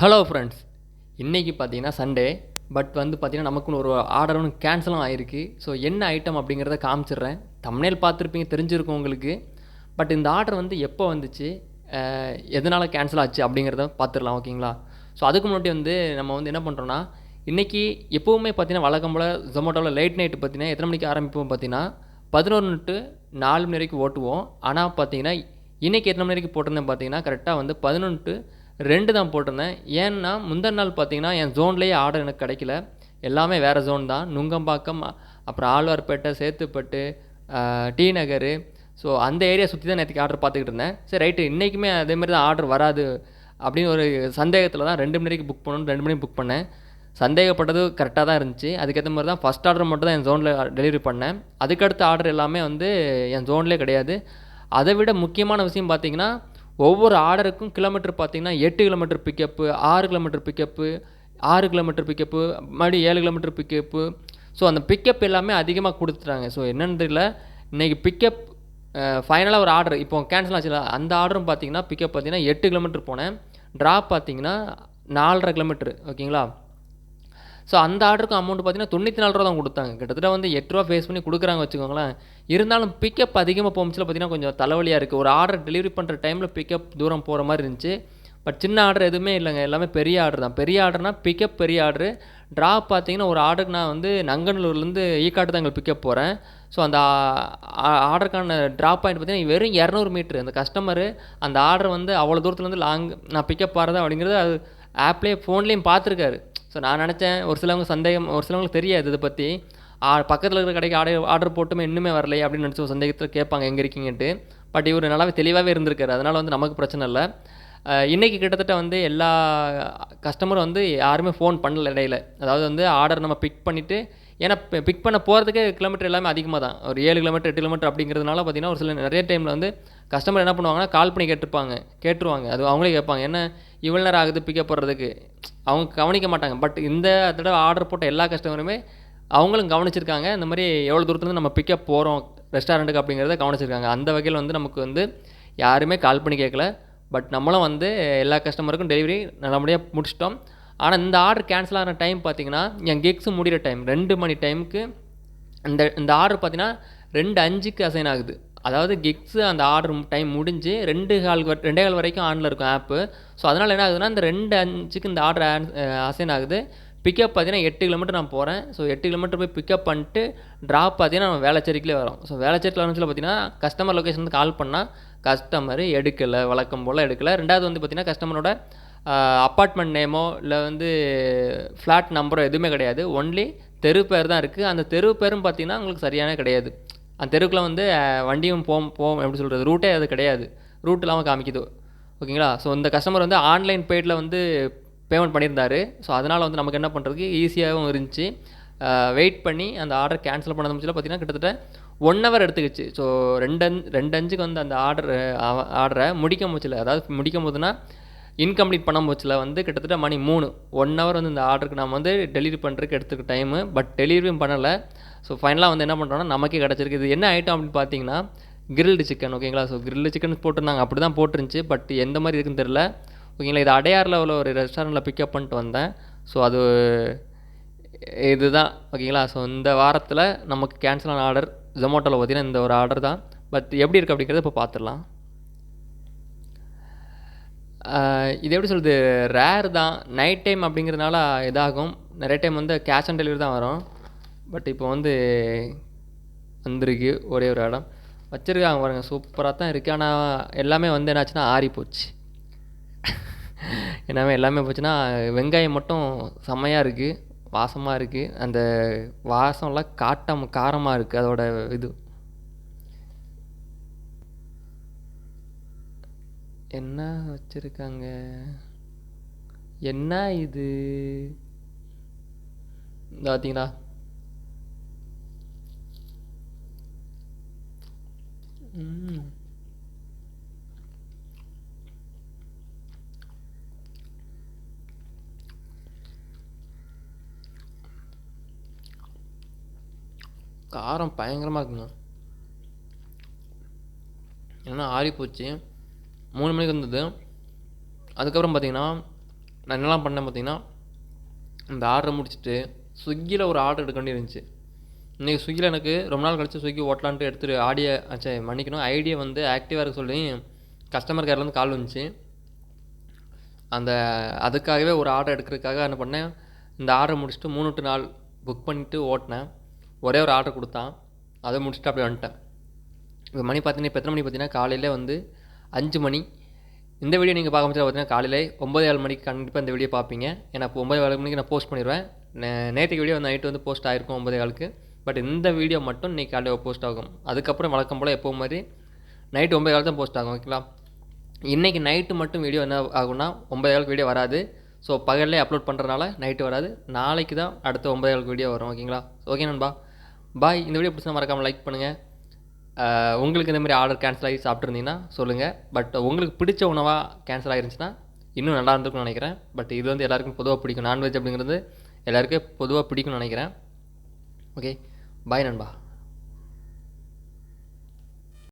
Hello friends இன்றைக்கி பார்த்தீங்கன்னா Sunday but வந்து பார்த்திங்கன்னா நமக்குன்னு ஒரு ஆர்டர் ஒன்று கேன்சலும் ஆகிருக்கு ஸோ என்ன ஐட்டம் அப்படிங்கிறத காமிச்சிடுறேன். தமிழில் பார்த்துருப்பீங்க தெரிஞ்சிருக்கும் உங்களுக்கு. பட் இந்த ஆர்டர் வந்து எப்போ வந்துச்சு? எதனால் கேன்சல் ஆச்சு அப்படிங்கிறத பார்த்துடலாம் ஓகேங்களா ஸோ அதுக்கு முன்னாடி வந்து நம்ம வந்து என்ன பண்ணுறோன்னா இன்றைக்கி எப்போவுமே பார்த்தீங்கன்னா வழக்கம் போல் ஜொமேட்டோவில் லேட் நைட்டு பார்த்தீங்கன்னா எத்தனை மணிக்கு ஆரம்பிப்போம் பார்த்தீங்கன்னா பதினொன்று டு நாலு மணி வரைக்கும் ஓட்டுவோம். ஆனால் பார்த்தீங்கன்னா இன்றைக்கி எத்தனை மணி வரைக்கும் போட்டிருந்தேன் பார்த்தீங்கன்னா கரெக்டாக வந்து பதினொன்று ரெண்டு தான் போட்டிருந்தேன். ஏன்னா முந்தின நாள் பார்த்தீங்கன்னா என் ஜோன்லேயே ஆர்டர் எனக்கு கிடைக்கல. எல்லாமே வேறு ஜோன் தான். நுங்கம்பாக்கம் அப்புறம் ஆழ்வார்பேட்டை சேத்துப்பட்டு டி நகர். ஸோ அந்த ஏரியா சுற்றி தான் நேற்றுக்கு ஆர்டர் பார்த்துக்கிட்டு இருந்தேன். சரி ரைட்டு. இன்றைக்குமே அதேமாதிரி தான் ஆர்டர் வராது அப்படின்னு ஒரு சந்தேகத்தில் தான் ரெண்டு மணிக்கு புக் பண்ணணும் ரெண்டு மணிக்கு புக் பண்ணேன். சந்தேகப்பட்டது கரெக்டாக தான் இருந்துச்சு. அதுக்கேற்ற மாதிரி தான் ஃபஸ்ட் ஆர்டர் மட்டும் தான் என் ஜோனில் டெலிவரி பண்ணேன். அதுக்கடுத்த ஆர்டர் எல்லாமே வந்து என் ஜோன்லேயே கிடையாது. அதை விட முக்கியமான விஷயம் பார்த்தீங்கன்னா ஒவ்வொரு ஆர்டருக்கும் கிலோமீட்டர் பார்த்தீங்கன்னா எட்டு கிலோமீட்டர் பிக்கப்பு ஆறு கிலோமீட்டர் பிக்கப்பு ஆறு கிலோமீட்டர் பிக்கப்பு மறுபடியும் ஏழு கிலோமீட்டர் பிக்கப்பு ஸோ அந்த பிக்கப் எல்லாமே அதிகமாக கொடுத்துட்டாங்க. ஸோ என்னென்னு தெரியல. இன்றைக்கி பிக்கப் ஃபைனலாக ஒரு ஆர்டர் இப்போ கேன்சல் ஆச்சுல. அந்த ஆர்டரும் பார்த்தீங்கன்னா பிக்கப் பார்த்தீங்கன்னா எட்டு கிலோமீட்டர் போனேன். ட்ராப் பார்த்தீங்கன்னா நாலரை கிலோமீட்டர் ஓகேங்களா ஸோ அந்த ஆர்டருக்கும் அமௌண்ட் பார்த்தீங்கன்னா தொண்ணூற்றி நாலு ரூபா தான் கொடுத்தாங்க. கிட்டத்தட்ட வந்து எட்டு ரூபா ஃபேஸ் பண்ணி கொடுக்குறாங்க வச்சுக்கோங்களேன். இருந்தாலும் பிக்கப் அதிகமாக போச்சுல பார்த்தீங்கன்னா கொஞ்சம் தலைவலியாக இருக்குது ஒரு ஆர்டர் டெலிவரி பண்ணுற டைமில் பிக்கப் தூரம் போகிற மாதிரி இருந்துச்சு. பட் சின்ன ஆர்டர் எதுவுமே இல்லைங்க. எல்லாமே பெரிய ஆர்டர் தான். பெரிய ஆர்டர்னா பிக்கப் பெரிய ஆர்டர் ட்ராப் பார்த்தீங்கன்னா ஒரு ஆர்டருக்கு நான் வந்து நங்கநல்லூர்லேருந்து ஈக்காட்டு தான் எங்களுக்கு பிக்கப் போகிறேன் ஸோ அந்த ஆர்டருக்கான ட்ராப் பாயிண்ட் பார்த்தீங்கன்னா வெறும் இரநூறு மீட்ரு அந்த கஸ்டமரு அந்த ஆர்டர் வந்து அவ்வளோ தூரத்துலேருந்து லாங் நான் பிக்கப் ஆகிறதா அப்படிங்கிறது அது ஆப்லேயே ஃபோன்லேயும் பார்த்துருக்காரு. ஸோ நான் நினச்சேன் ஒரு சிலவங்க சந்தேகம் ஒரு சிலவங்களுக்கு தெரியாது இதை பற்றி பக்கத்தில் இருக்கிற கடைக்கு ஆர்டர் ஆர்டர் போட்டுமே இன்னுமே வரலையே அப்படின்னு நினச்சி ஒரு சந்தேகத்தில் கேட்பாங்க எங்கே இருக்கீங்கன்ட்டு. பட் இவர் நல்லாவே தெளிவாகவே இருந்திருக்காரு. அதனால் வந்து நமக்கு பிரச்சனை இல்லை. இன்றைக்கி கிட்டத்தட்ட வந்து எல்லா கஸ்டமரும் வந்து யாருமே ஃபோன் பண்ணல இடையில. அதாவது வந்து ஆர்டர் நம்ம பிக் பண்ணிவிட்டு ஏன்னா பிக் பண்ண போகிறதுக்கே கிலோமீட்டர் எல்லாமே அதிகமாக தான். ஒரு ஏழு கிலோமீட்டர் எட்டு கிலோமீட்டர் அப்படிங்கிறதுனால பார்த்தீங்கன்னா ஒரு சில நிறைய டைமில் வந்து கஸ்டமர் என்ன பண்ணுவாங்கன்னா கால் பண்ணி கேட்டிருப்பாங்க. கேட்டுருவாங்க. அது அவங்களே கேட்பாங்க. என்ன இவ்வளோ நேரம் ஆகுது பிக்கப் போடுறதுக்கு அவங்க கவனிக்க மாட்டாங்க. பட் இந்த தடவை ஆர்டர் போட்ட எல்லா கஸ்டமருமே அவங்களும் கவனிச்சிருக்காங்க. இந்த மாதிரி எவ்வளோ தூரத்துலேருந்து நம்ம பிக்கப் போகிறோம் ரெஸ்டாரண்ட்டுக்கு அப்படிங்கிறத கவனிச்சிருக்காங்க. அந்த வகையில் வந்து நமக்கு வந்து யாருமே கால் பண்ணி கேட்கல. பட் நம்மளும் வந்து எல்லா கஸ்டமருக்கும் டெலிவரி நல்லபடியாக முடிச்சிட்டோம். ஆனால் இந்த ஆர்டர் கேன்சல் ஆகிற டைம் பார்த்தீங்கன்னா என் கிக்ஸ் முடிகிற டைம் ரெண்டு மணி டைமுக்கு இந்த இந்த ஆர்டர் பார்த்தீங்கன்னா ரெண்டு அஞ்சுக்கு அசைன் ஆகுது. அதாவது கிக்ஸு அந்த ஆர்டர் டைம் முடிஞ்சு ரெண்டு கால் ரெண்டே கால் வரைக்கும் ஆனில் இருக்கும் ஆப்பு ஸோ அதனால் என்ன ஆகுதுன்னா இந்த ரெண்டு அஞ்சுக்கு இந்த ஆர்டர் அசைன் ஆகுது. பிக்கப் பார்த்தீங்கன்னா எட்டு கிலோமீட்டர் நான் போகிறேன் ஸோ எட்டு கிலோமீட்டர் போய் பிக்கப் பண்ணிட்டு ட்ராப் பார்த்தீங்கன்னா நம்ம வேளச்சேரிக்கிலே வரோம். ஸோ வேளச்சேரியில் வரச்சுல பார்த்தீங்கன்னா கஸ்டமர் லொக்கேஷன் வந்து கால் பண்ணால் கஸ்டமர் எடுக்கலை வழக்கம் போல் எடுக்கலை. ரெண்டாவது வந்து பார்த்தீங்கன்னா கஸ்டமரோட அப்பார்ட்மெண்ட் நேமோ இல்லை வந்து ஃப்ளாட் நம்பரோ எதுவுமே கிடையாது. ஒன்லி தெரு பேர் தான் இருக்குது அந்த தெரு பேரும் பார்த்தீங்கன்னா உங்களுக்கு சரியான கிடையாது. அந்த தெருக்குள்ளே வந்து வண்டியும் போம் போம் எப்படி சொல்கிறது ரூட்டே அது கிடையாது. ரூட் இல்லாமல் காமிக்குது. ஓகேங்களா ஸோ இந்த கஸ்டமர் வந்து ஆன்லைன் பேட்டில் வந்து பேமெண்ட் பண்ணியிருந்தார். ஸோ அதனால் வந்து நமக்கு என்ன பண்ணுறதுக்கு ஈஸியாகவும் இருந்துச்சு. வெயிட் பண்ணி அந்த ஆர்டர் கேன்சல் பண்ண முடிச்சல பார்த்தீங்கன்னா கிட்டத்தட்ட ஒன் ஹவர் எடுத்துக்கிச்சு. ஸோ ரெண்டு ரெண்டு அஞ்சுக்கு வந்து அந்த ஆர்டர் ஆர்டரை முடிக்க முடிச்சல அதாவது முடிக்கும் போதுனா இன்கம்ப்ளீட் பண்ண போச்சில் வந்து கிட்டத்தட்ட மணி மூணு. ஒன் ஹவர் வந்து இந்த ஆர்டருக்கு நம்ம வந்து டெலிவரி பண்ணுறதுக்கு எடுத்துக்க டைமு பட் டெலிவரியும் பண்ணலை. ஸோ ஃபைனலாக வந்து என்ன பண்ணுறோன்னா நமக்கே கிடச்சிருக்கு. இது என்ன ஐட்டம் அப்படின்னு பார்த்தீங்கன்னா கிரில்டு சிக்கன் ஓகேங்களா ஸோ கிரில்டு சிக்கன் போட்டிருந்தாங்க. அப்படி தான் போட்டிருந்துச்சு. பட் எந்த மாதிரி இருக்குன்னு தெரில ஓகேங்களா இது அடையாரில் உள்ள ஒரு ரெஸ்டாரண்ட்டில் பிக்கப் பண்ணிட்டு வந்தேன். ஸோ அது இதுதான். ஓகேங்களா ஸோ இந்த வாரத்தில் நமக்கு கேன்சல் ஆன ஆர்டர் ஜொமோட்டோவில் பார்த்திங்கன்னா இந்த ஒரு ஆர்டர் தான். பட் எப்படி இருக்குது அப்படிங்கிறத இப்போ பார்த்துடலாம் இது எப்படி சொல்கிறது ரேர் தான். நைட் டைம் அப்படிங்கிறதுனால இதாகும். நிறைய டைம் வந்து கேஷ் ஆன் டெலிவரி தான் வரும். பட் இப்போ வந்து வந்திருக்கு ஒரே ஒரு இடம். வச்சுருக்காங்க பாருங்க. சூப்பராக தான் இருக்குது ஆனால் எல்லாமே வந்து என்னாச்சுன்னா ஆறி போச்சு. எல்லாமே எல்லாமே போச்சுன்னா வெங்காயம் மட்டும் செம்மையாக இருக்குது வாசமாக இருக்குது அந்த வாசம்லாம் காட்டம் காரமாக இருக்குது அதோட இது. என்ன வச்சிருக்காங்க? என்ன இது? பார்த்தீங்களா காரம் பயங்கரமாக இருக்குங்க. ஏன்னா ஆறி போச்சு மூணு மணிக்கு வந்தது. அதுக்கப்புறம் பார்த்தீங்கன்னா நான் என்னலாம் பண்ணேன் பார்த்தீங்கன்னா இந்த ஆர்டரை முடிச்சுட்டு ஸ்விக்கியில் ஒரு ஆர்டர் எடுக்க வேண்டி இருந்துச்சு. இன்றைக்கி ஸ்விக்கியில் எனக்கு ரொம்ப நாள் கழிச்சு ஸ்விக்கி ஓட்டலான்ட்டு எடுத்துட்டு ஆடியோ ஆச்சே மன்னிக்கணும். ஐடியை வந்து ஆக்டிவாக இருக்க சொல்லி கஸ்டமர் கேர்லேருந்து கால் வந்துச்சு. அந்த அதுக்காகவே ஒரு ஆர்டர் எடுக்கிறதுக்காக என்ன பண்ணேன் இந்த ஆர்டர் முடிச்சுட்டு மூணு டு நாள் புக் பண்ணிவிட்டு ஓட்டினேன். ஒரே ஒரு ஆர்டர் கொடுத்தான். அதை முடிச்சுட்டு அப்படியே வந்துட்டேன். இப்போ மணி பார்த்தீங்கன்னா இப்போ எத்தனை மணி பார்த்தீங்கன்னா காலையில் வந்து அஞ்சு மணி. இந்த வீடியோ நீங்கள் பார்க்க முடியாது பார்த்தீங்கன்னா காலையில் ஒம்பது ஏழு மணிக்கு கண்டிப்பாக இந்த வீடியோ பார்ப்பீங்க. ஏன்னா இப்போ ஒம்பது ஏழு மணிக்கு நான் போஸ்ட் பண்ணிடுவேன். நேற்றுக்கு வீடியோ நைட்டு வந்து போஸ்ட் ஆகிருக்கும் ஒம்பது ஏழுக்கு பட் இந்த வீடியோ மட்டும் இன்றைக்கி காலையில் போஸ்ட் ஆகும். அதுக்கப்புறம் வழக்கம் போல் எப்போ மாதிரி நைட்டு ஒம்பது ஏழு தான் போஸ்ட் ஆகும் ஓகேங்களா இன்றைக்கி நைட்டு மட்டும் வீடியோ என்ன ஆகும்னா ஒம்பது ஏழுக்கு வீடியோ வராது. ஸோ பகல்லே அப்லோட் பண்ணுறதுனால நைட்டு வராது. நாளைக்கு தான் அடுத்த ஒம்பது ஏழுக்கு வீடியோ வரும் ஓகேங்களா ஓகே நண்பா. பாய் இந்த வீடியோ பிடிச்சா மறக்காமல் லைக் பண்ணுங்கள் உங்களுக்கு இந்த மாதிரி ஆர்டர் கேன்சல் ஆகி சாப்பிட்ருந்தீங்கன்னா சொல்லுங்கள் பட் உங்களுக்கு பிடிச்ச உணவாக கேன்சல் ஆகிருந்துச்சுன்னா இன்னும் நல்லா இருந்திருக்கும்னு நினைக்கிறேன். பட் இது வந்து எல்லாருக்கும் பொதுவாக பிடிக்கும். நான்வெஜ் அப்படிங்கிறது எல்லாருக்கும் பொதுவாக பிடிக்கும்னு நினைக்கிறேன். ஓகே பாய் நண்பா.